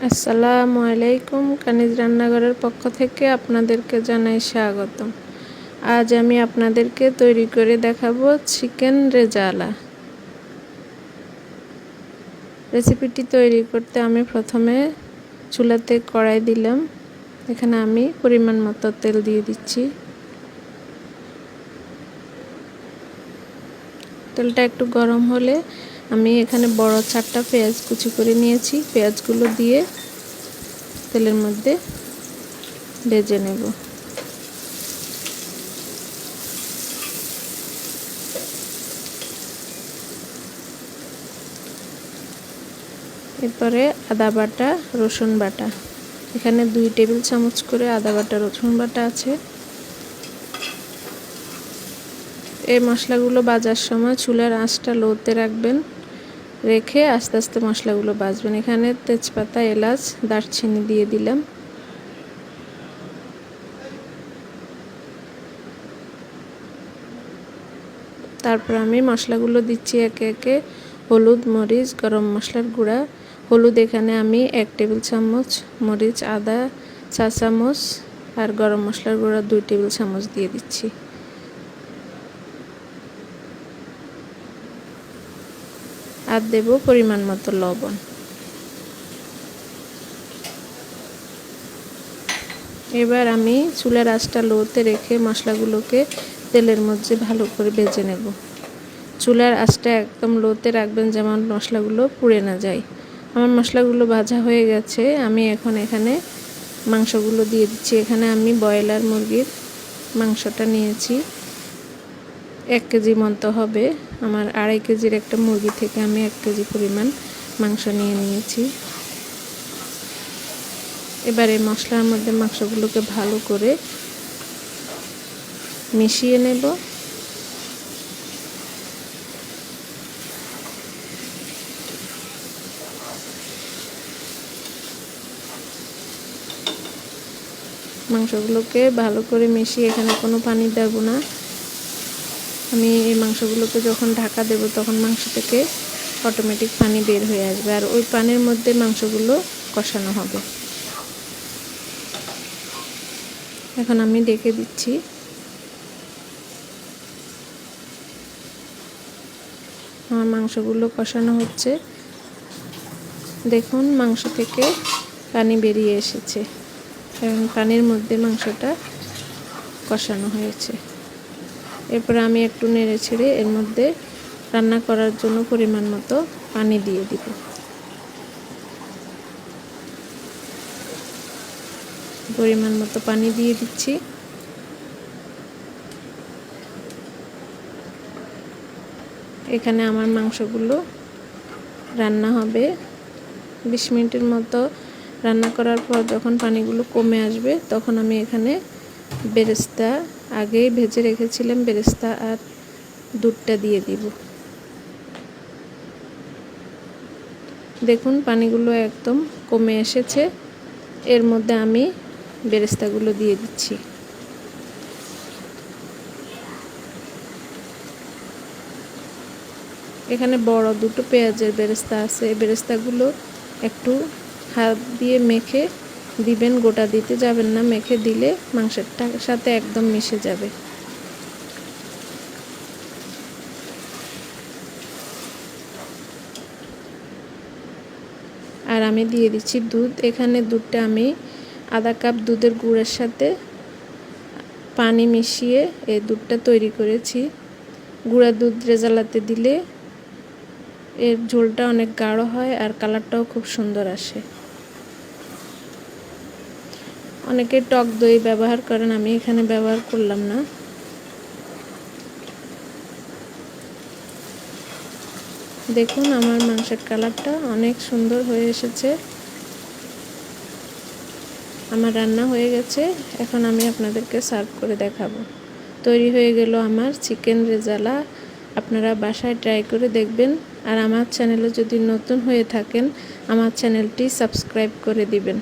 আসসালামু আলাইকুম, কানিজ রান্নাঘরের পক্ষ থেকে আপনাদেরকে জানাই স্বাগতম। আজ আমি আপনাদেরকে তৈরি করে দেখাবো চিকেন রেজালা। রেসিপিটি তৈরি করতে আমি প্রথমে চুলাতে কড়াই দিলাম। এখানে আমি পরিমাণ মতো তেল দিয়ে দিচ্ছি। তেলটা একটু গরম হলে আমি এখানে বড় চারটা পেঁয়াজ কুচি করে নিয়েছি। পেঁয়াজগুলো দিয়ে তেলের মধ্যে ভেজে নেব। এরপরে আদা বাটা, রসুন বাটা। এখানে দুই টেবিল চামচ করে আদা বাটা, রসুন বাটা আছে। এই মশলাগুলো বাজার সময় চুলার আঁচটা লোতে রাখবেন, রেখে আস্তে আস্তে মশলাগুলো বাজবেন। এখানে তেজপাতা, এলাচ, দারচিনি দিয়ে দিলাম। তারপর আমি মশলাগুলো দিচ্ছি একে একে। হলুদ, মরিচ, গরম মশলার গুঁড়া। হলুদ এখানে আমি এক টেবিল চামচ, মরিচ আদা, চা চামচ আর গরম মশলার গুঁড়া দুই টেবিল চামচ দিয়ে দিচ্ছি। আর দেব পরিমাণ মতো লবণ। এবার আমি চুলার আঁচটা লোতে রেখে মশলাগুলোকে তেলের মধ্যে ভালো করে ভেজে নেব। চুলার আঁচটা একদম লোতে রাখবেন যেমন মশলাগুলো পুড়ে না যায়। আমার মশলাগুলো ভাজা হয়ে গেছে, আমি এখন এখানে মাংসগুলো দিয়ে দিচ্ছি। এখানে আমি ব্রয়লার মুরগির মাংসটা নিয়েছি। এক কেজি মতো হবে। আমার আড়াই কেজির একটা মুরগি থেকে আমি এক কেজি পরিমাণ মাংস নিয়ে নিয়েছি। এবারে মশলার মধ্যে মাংসগুলোকে ভালো করে মিশিয়ে নেব। মাংসগুলোকে ভালো করে মিশিয়ে এখানে কোনো পানি দেব না। আমি এই মাংসগুলোকে যখন ঢাকা দেব, তখন মাংস থেকে অটোমেটিক পানি বের হয়ে আসবে আর ওই পানির মধ্যে মাংসগুলো কষানো হবে। এখন আমি ডেকে দিচ্ছি। আমার মাংসগুলো কষানো হচ্ছে। দেখুন, মাংস থেকে পানি বেরিয়ে এসেছে। এবং পানির মধ্যে মাংসটা কষানো হয়েছে। এরপর আমি একটু নেড়ে ছেড়ে এর মধ্যে রান্না করার জন্য পরিমাণ মতো পানি দিয়ে দিব। পরিমাণ মতো পানি দিয়ে দিচ্ছি। এখানে আমার মাংসগুলো রান্না হবে। বিশ মিনিটের মতো রান্না করার পর যখন পানিগুলো কমে আসবে, তখন আমি এখানে বেরেস্তা আগেই ভেজে রেখেছিলাম, বেরেস্তা আর দুধটা দিয়ে দিব। দেখুন, পানিগুলো একদম কমে এসেছে। এর মধ্যে আমি বেরেস্তাগুলো দিয়ে দিচ্ছি। এখানে বড় দুটো পেঁয়াজের বেরেস্তা আছে। এই বেরেস্তাগুলো একটু হাত দিয়ে মেখে দিবেন, গোটা দিতে যাবেন না, মেখে দিলে মাংসের সাথে একদম মিশে যাবে। আর আমি দিয়ে দিচ্ছি দুধ। এখানে দুধটা আমি আধা কাপ দুধের গুঁড়ের সাথে পানি মিশিয়ে এই দুধটা তৈরি করেছি। গুঁড়া দুধ রেজালাতে দিলে এর ঝোলটা অনেক গাঢ় হয় আর কালারটাও খুব সুন্দর আসে। অনেকে টক দই ব্যবহার করেন, আমি এখানে ব্যবহার করলাম না। দেখুন আমার মাংসের কালারটা অনেক সুন্দর হয়ে এসেছে। আমার রান্না হয়ে গেছে, এখন আমি আপনাদেরকে সার্ভ করে দেখাবো। তৈরি হয়ে গেল আমার চিকেন রেজালা। আপনারা বাসায় ট্রাই করে দেখবেন। আর আমার চ্যানেলে যদি নতুন হয়ে থাকেন, আমার চ্যানেলটি সাবস্ক্রাইব করে দিবেন।